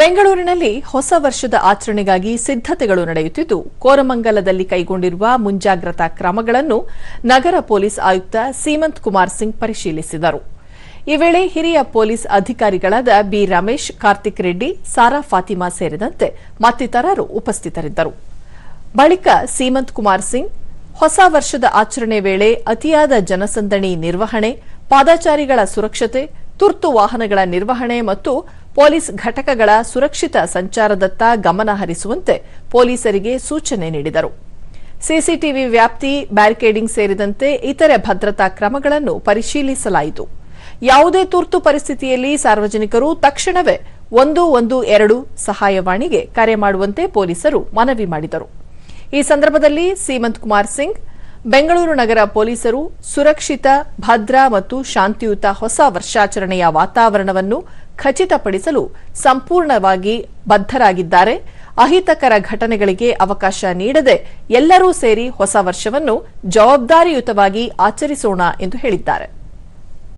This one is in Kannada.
ಬೆಂಗಳೂರಿನಲ್ಲಿ ಹೊಸ ವರ್ಷದ ಆಚರಣೆಗಾಗಿ ಸಿದ್ದತೆಗಳು ನಡೆಯುತ್ತಿದ್ದು, ಕೋರಮಂಗಲದಲ್ಲಿ ಕೈಗೊಂಡಿರುವ ಮುಂಜಾಗ್ರತಾ ಕ್ರಮಗಳನ್ನು ನಗರ ಪೊಲೀಸ್ ಆಯುಕ್ತ ಸೀಮಂತ್ ಕುಮಾರ್ ಸಿಂಗ್ ಪರಿಶೀಲಿಸಿದರು. ಈ ವೇಳೆ ಹಿರಿಯ ಪೊಲೀಸ್ ಅಧಿಕಾರಿಗಳಾದ ಬಿ ರಮೇಶ್, ಕಾರ್ತಿಕ್ ರೆಡ್ಡಿ, ಸಾರಾ ಫಾತಿಮಾ ಸೇರಿದಂತೆ ಮತ್ತಿತರರು ಉಪಸ್ಥಿತರಿದ್ದರು. ಬಳಿಕ ಸೀಮಂತ್ ಕುಮಾರ್ ಸಿಂಗ್, ಹೊಸ ವರ್ಷದ ಆಚರಣೆ ವೇಳೆ ಅತಿಯಾದ ಜನಸಂದಣಿ ನಿರ್ವಹಣೆ, ಪಾದಾಚಾರಿಗಳ ಸುರಕ್ಷತೆ ತುರ್ತು ವಾಹನಗಳ ನಿರ್ವಹಣೆ ಮತ್ತು ಪೊಲೀಸ್ ಘಟಕಗಳ ಸುರಕ್ಷಿತ ಸಂಚಾರದತ್ತ ಗಮನ ಹರಿಸುವಂತೆ ಪೊಲೀಸರಿಗೆ ಸೂಚನೆ ನೀಡಿದರು. ಸಿಸಿಟಿವಿ ವ್ಯಾಪ್ತಿ ಬ್ಯಾರಿಕೇಡಿಂಗ್ ಸೇರಿದಂತೆ ಇತರೆ ಭದ್ರತಾ ಕ್ರಮಗಳನ್ನು ಪರಿಶೀಲಿಸಲಾಯಿತು. ಯಾವುದೇ ತುರ್ತು ಪರಿಸ್ಥಿತಿಯಲ್ಲಿ ಸಾರ್ವಜನಿಕರು ತಕ್ಷಣವೇ ಒಂದು ಒಂದು ಎರಡು ಸಹಾಯವಾಣಿಗೆ ಕರೆ ಮಾಡುವಂತೆ ಪೊಲೀಸರು ಮನವಿ ಮಾಡಿದರು. ಈ ಸಂದರ್ಭದಲ್ಲಿ ಸೀಮಂತ್ ಕುಮಾರ್ ಸಿಂಗ್ ಬೆಂಗಳೂರು ನಗರ ಪೊಲೀಸರು ಸುರಕ್ಷಿತ, ಭದ್ರ ಮತ್ತು ಶಾಂತಿಯುತ ಹೊಸ ವರ್ಷಾಚರಣೆಯ ವಾತಾವರಣವನ್ನು ಖಚಿತಪಡಿಸಲು ಸಂಪೂರ್ಣವಾಗಿ ಬದ್ಧರಾಗಿದ್ದಾರೆ. ಅಹಿತಕರ ಘಟನೆಗಳಿಗೆ ಅವಕಾಶ ನೀಡದೆ ಎಲ್ಲರೂ ಸೇರಿ ಹೊಸ ವರ್ಷವನ್ನು ಜವಾಬ್ದಾರಿಯುತವಾಗಿ ಆಚರಿಸೋಣ ಎಂದು ಹೇಳಿದ್ದಾರೆ.